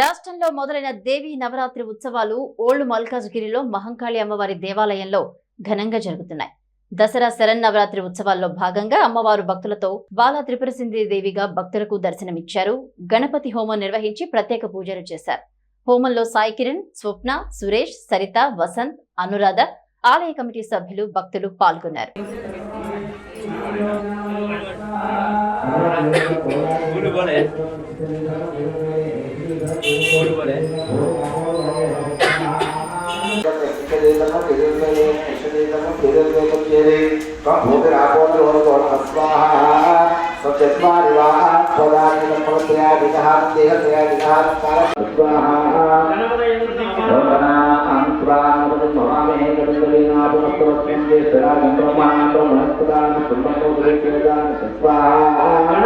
రాష్ట్రంలో మొదలైన దేవి నవరాత్రి ఉత్సవాలు ఓల్డ్ మల్కాజ్గిరిలో మహంకాళి అమ్మవారి దేవాలయంలో ఘనంగా జరుగుతున్నాయి. దసరా శరన్నవరాత్రి ఉత్సవాల్లో భాగంగా అమ్మవారు భక్తులతో బాలా త్రిపురసింది దేవిగా భక్తులకు దర్శనమిచ్చారు. గణపతి హోమం నిర్వహించి ప్రత్యేక పూజలు చేశారు. హోమంలో సాయి కిరణ్ స్వప్న సురేష్ సరిత వసంత్ అనురాధ ఆలయ కమిటీ సభ్యులు భక్తులు పాల్గొన్నారు. Guru boleh. Guru boleh. Ganapati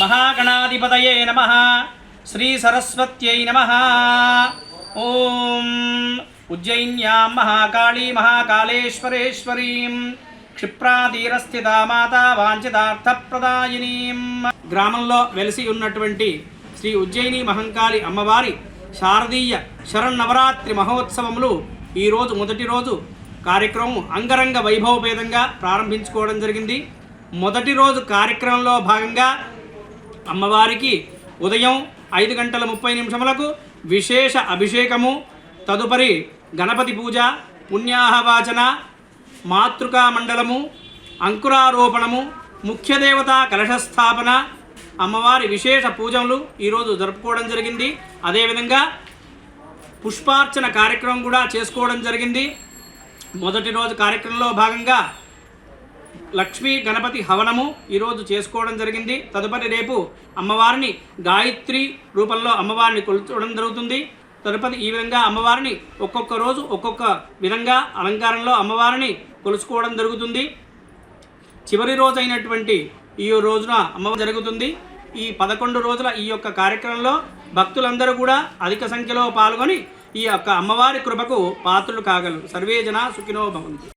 మహాగణాధిపతయే నమ శ్రీ సరస్వత్యై నమ ఓం ఉజ్జయిన్యాం మహాకాళీ మహాకాళేశ్వరేశ్వరీం క్షిప్రాతీరస్థిత మాతా వాంఛితార్థప్రదాయినీం గ్రామంలో వెలిసి ఉన్నటువంటి శ్రీ ఉజ్జయిని మహంకాళి అమ్మవారి శారదీయ శరన్నవరాత్రి మహోత్సవములు ఈరోజు మొదటి రోజు కార్యక్రమం అంగరంగ వైభవపేతంగా ప్రారంభించుకోవడం జరిగింది. మొదటి రోజు కార్యక్రమంలో భాగంగా అమ్మవారికి ఉదయం ఐదు గంటల ముప్పై నిమిషములకు విశేష అభిషేకము తదుపరి గణపతి పూజ పుణ్యాహవాచన మాతృకా మండలము అంకురారోపణము ముఖ్య దేవత కలశస్థాపన అమ్మవారి విశేష పూజలు ఈరోజు జరుపుకోవడం జరిగింది. అదేవిధంగా పుష్పార్చన కార్యక్రమం కూడా చేసుకోవడం జరిగింది. మొదటి రోజు కార్యక్రమంలో భాగంగా లక్ష్మీ గణపతి హవనము ఈరోజు చేసుకోవడం జరిగింది. తదుపరి రేపు అమ్మవారిని గాయత్రి రూపంలో అమ్మవారిని కొలుచడం జరుగుతుంది. తదుపరి ఈ విధంగా అమ్మవారిని ఒక్కొక్క రోజు ఒక్కొక్క విధంగా అలంకారంలో అమ్మవారిని కొలుచుకోవడం జరుగుతుంది. చివరి రోజు అయినటువంటి ఈ రోజున అమ్మవారు జరుగుతుంది. ఈ పదకొండు రోజుల ఈ యొక్క కార్యక్రమంలో భక్తులందరూ కూడా అధిక సంఖ్యలో పాల్గొని ఈ యొక్క అమ్మవారి కృపకు పాత్రులు కాగలరు. సర్వే జన సుఖినో భవంతి.